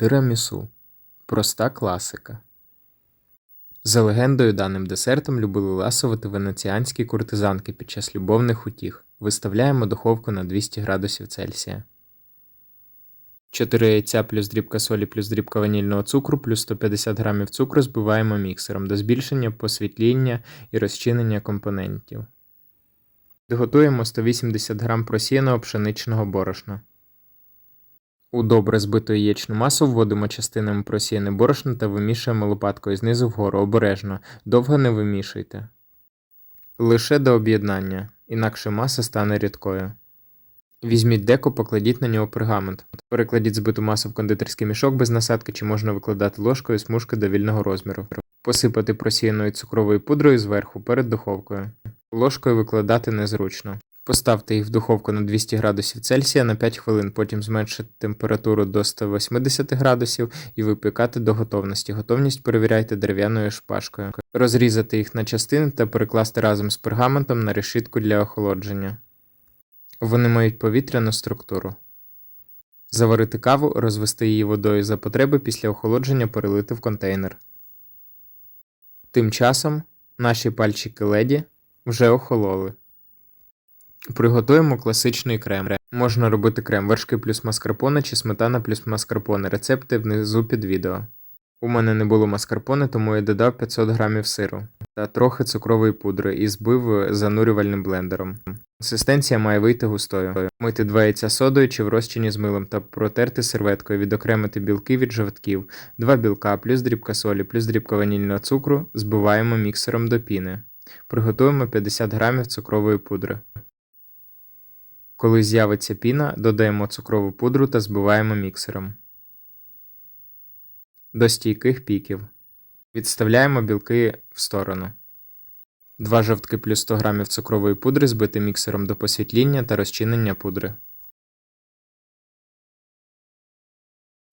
Тирамісу проста класика. За легендою, даним десертом любили ласувати венеціанські куртизанки під час любовних утіх. Виставляємо духовку на 200 градусів Цельсія. 4 яйця плюс дрібка солі плюс дрібка ванільного цукру плюс 150 грамів цукру збиваємо міксером до збільшення, посвітління і розчинення компонентів. Підготуємо 180 грам просіяного пшеничного борошна. У добре збиту яєчну масу вводимо частинами просіяне борошно та вимішуємо лопаткою знизу вгору обережно, довго не вимішуйте. Лише до об'єднання, інакше маса стане рідкою. Візьміть деко, покладіть на нього пергамент. Перекладіть збиту масу в кондитерський мішок без насадки чи можна викладати ложкою смужки до вільного розміру. Посипати просіяною цукровою пудрою зверху перед духовкою. Ложкою викладати незручно. Поставте їх в духовку на 200 градусів Цельсія на 5 хвилин, потім зменшити температуру до 180 градусів і випікати до готовності. Готовність перевіряйте дерев'яною шпажкою. Розрізати їх на частини та перекласти разом з пергаментом на решітку для охолодження. Вони мають повітряну структуру. Заварити каву, розвести її водою за потреби після охолодження перелити в контейнер. Тим часом наші пальчики леді вже охололи. Приготуємо класичний крем. Можна робити крем вершки плюс маскарпоне чи сметана плюс маскарпоне. Рецепти внизу під відео. У мене не було маскарпоне, тому я додав 500 грамів сиру та трохи цукрової пудри і збив занурювальним блендером. Консистенція має вийти густою. Мити два яйця содою чи в розчині з милом та протерти серветкою, відокремити білки від жовтків, два білка плюс дрібка солі плюс дрібка ванільного цукру збиваємо міксером до піни. Приготуємо 50 грамів цукрової пудри. Коли з'явиться піна, додаємо цукрову пудру та збиваємо міксером. До стійких піків. Відставляємо білки в сторону. Два жовтки плюс 100 г цукрової пудри збити міксером до посвітління та розчинення пудри.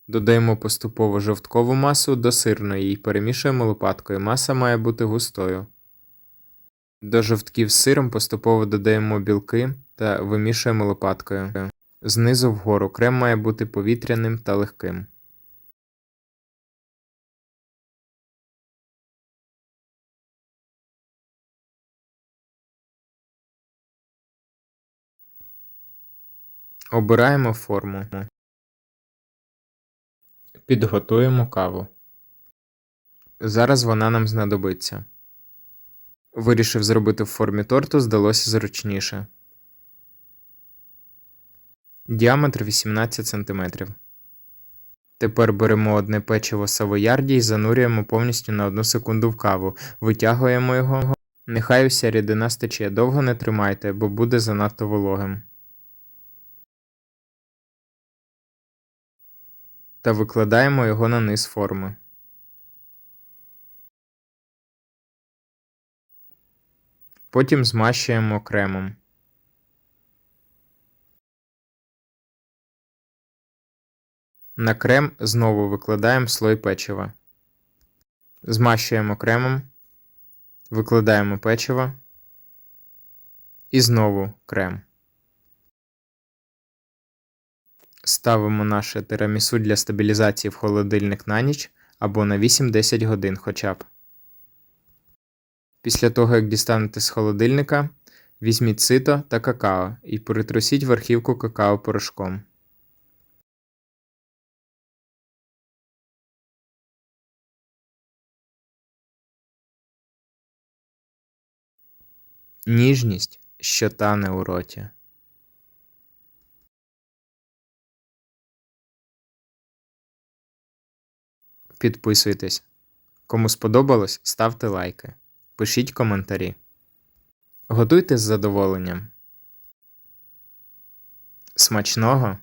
Додаємо поступово жовткову масу до сирної і перемішуємо лопаткою. Маса має бути густою. До жовтків з сиром поступово додаємо білки та вимішуємо лопаткою. Знизу вгору крем має бути повітряним та легким. Обираємо форму. Підготуємо каву. Зараз вона нам знадобиться. Вирішив зробити в формі торту, здалося зручніше. Діаметр 18 см. Тепер беремо одне печиво савоярді і занурюємо повністю на 1 секунду в каву. Витягуємо його. Нехай уся рідина стече. Довго не тримайте, бо буде занадто вологим. Та викладаємо його на низ форми. Потім змащуємо кремом. На крем знову викладаємо слой печива. Змащуємо кремом, викладаємо печиво і знову крем. Ставимо наше тирамісу для стабілізації в холодильник на ніч або на 8-10 годин хоча б. Після того, як дістанете з холодильника, візьміть сито та какао і перетрусіть верхівку какао порошком. Ніжність, що тане у роті. Підписуйтесь. Кому сподобалось, ставте лайки. Пишіть коментарі. Готуйте з задоволенням. Смачного!